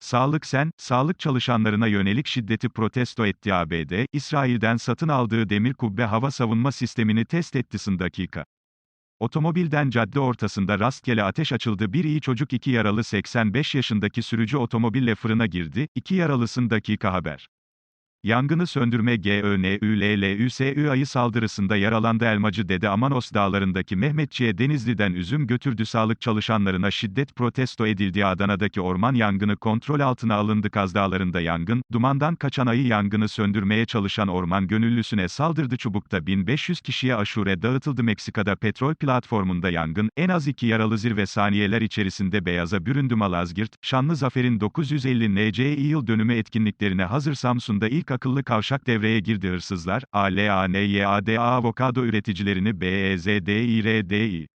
Sağlık Sen, sağlık çalışanlarına yönelik şiddeti protesto etti ABD, İsrail'den satın aldığı demir kubbe hava savunma sistemini test etti sın dakika. Otomobilden cadde ortasında rastgele ateş açıldı bir iyi çocuk iki yaralı 85 yaşındaki sürücü otomobille fırına girdi, iki yaralısın dakika haber. Yangını söndürme GÖNÜLLÜSÜ ayı saldırısında yaralandı Elmacı Dede Amanos dağlarındaki Mehmetçiğe Denizli'den üzüm götürdü. Sağlık çalışanlarına şiddet protesto edildi Adana'daki orman yangını kontrol altına alındı. Kaz Dağları'nda yangın, dumandan kaçan ayı yangını söndürmeye çalışan orman gönüllüsüne saldırdı. Çubuk'ta 1500 kişiye aşure dağıtıldı. Meksika'da petrol platformunda yangın, en az iki yaralı zirve saniyeler içerisinde beyaza büründü. Malazgirt, Şanlı Zafer'in 950 NCİ yıl dönümü etkinliklerine hazır. Samsun'da ilk akıllı kavşak devreye girdi hırsızlar, ALANYADA avokado üreticilerini BEZDİRDİ.